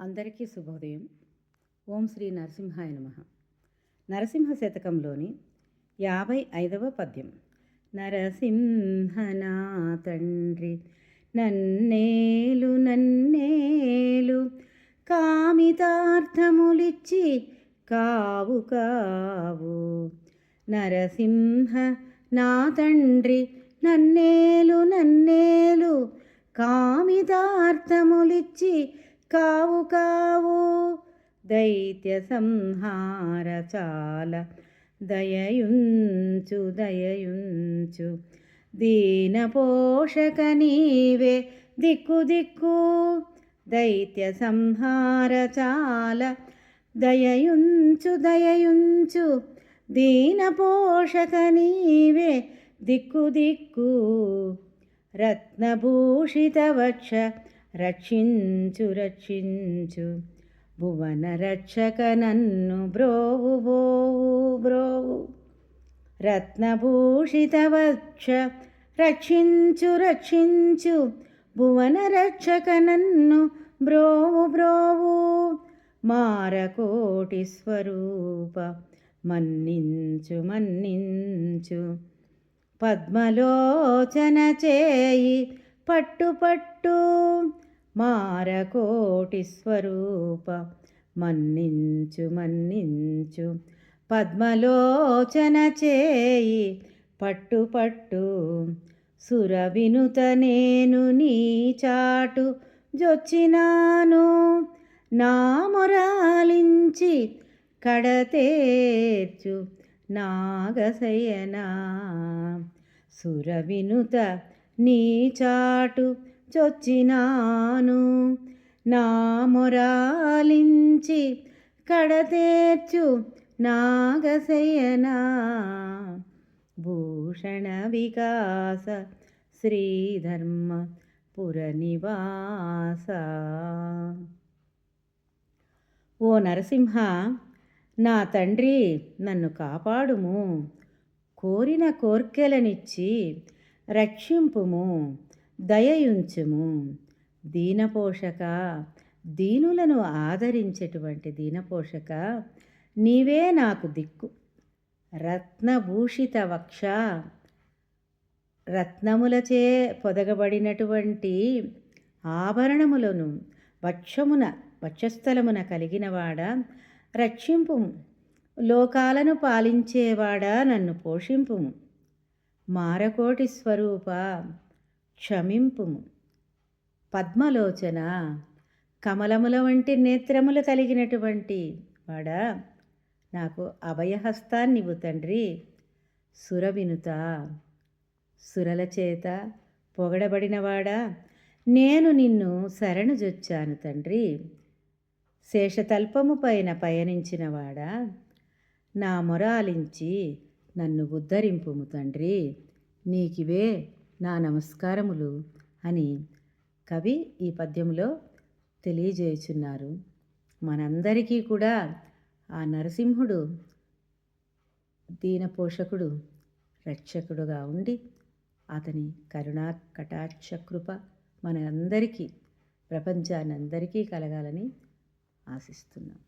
అందరికీ శుభోదయం. ఓం శ్రీ నరసింహాయ నమ. నరసింహ శతకంలోని యాభై ఐదవ పద్యం. నరసింహనా తండ్రి నన్నేలు నన్నేలు కామితార్థములిచ్చి కావు కావు. నరసింహ నా తండ్రి నన్నేలు నన్నేలు కామితార్థములిచ్చి కావు కావు దైత్య సంహార చాల. దయయుంచు దయయుంచు దీన పోషక నీవే దిక్కు దిక్కు. దైత్య సంహార చాల దయయుంచు దయయుంచు దీన పోషక నీవే దిక్కు దిక్కు. రత్నభూషిత వక్ష రక్షించు రక్షించు. భువన రక్షక నన్ను బ్రోవు బోవు బ్రోవు. రత్నభూషిత వక్ష రక్షించు రక్షించు. భువన రక్షక నన్ను బ్రోవు బ్రోవు. మారకోటి స్వరూప మన్నించు మన్నించు. పద్మలోచన చేయి పట్టు పట్టు మారకోటి స్వరూప మన్నించు మన్నించు పద్మలోచన చేయి. పట్టు పట్టు సురవినుత నేను నీ చాటు జొచ్చినాను నా మొరాలించి కడతేర్చు నాగశయనా. సురవినుత నీ చాటు చొచ్చినాను. నా మొరాలించి కడతేర్చు నాగశయనా. భూషణ వికాస శ్రీధర్మ పురనివాస. ఓ నరసింహ నా తండ్రి నన్ను కాపాడుము. కోరిన కోర్కెలనిచ్చి రక్షింపుము దయయుంచుము. దీనపోషక దీనులను ఆదరించేటువంటి దీనపోషక నీవే నాకు దిక్కు. రత్నభూషిత వక్ష రత్నములచే పొదగబడినటువంటి ఆభరణములను వక్షమున వక్షస్థలమున కలిగినవాడ? రక్షింపు లోకాలను పాలించేవాడా? నన్ను పోషింపుము. మారకోటి స్వరూప క్షమింపుము. పద్మలోచన కమలముల వంటి నేత్రములు కలిగినటువంటి వాడా. నాకు అభయహస్తాన్నివ్వు తండ్రి. సురవినుత సురల చేత పొగడబడినవాడా నేను నిన్ను శరణు జొచ్చాను తండ్రి. శేషతల్పము పైన పయనించినవాడా నా మొరాలించి నన్ను ఉద్ధరింపుము తండ్రి. నీకివే నా నమస్కారములు అని కవి ఈ పద్యంలో తెలియజేయుచున్నారు. మనందరికీ కూడా ఆ నరసింహుడు దీన పోషకుడు రక్షకుడుగా ఉండి అతని కరుణా కటాక్ష కృప మనందరికీ ప్రపంచానందరికీ ప్రపంచాన్ని అందరికీ కలగాలని ఆశిస్తున్నాం.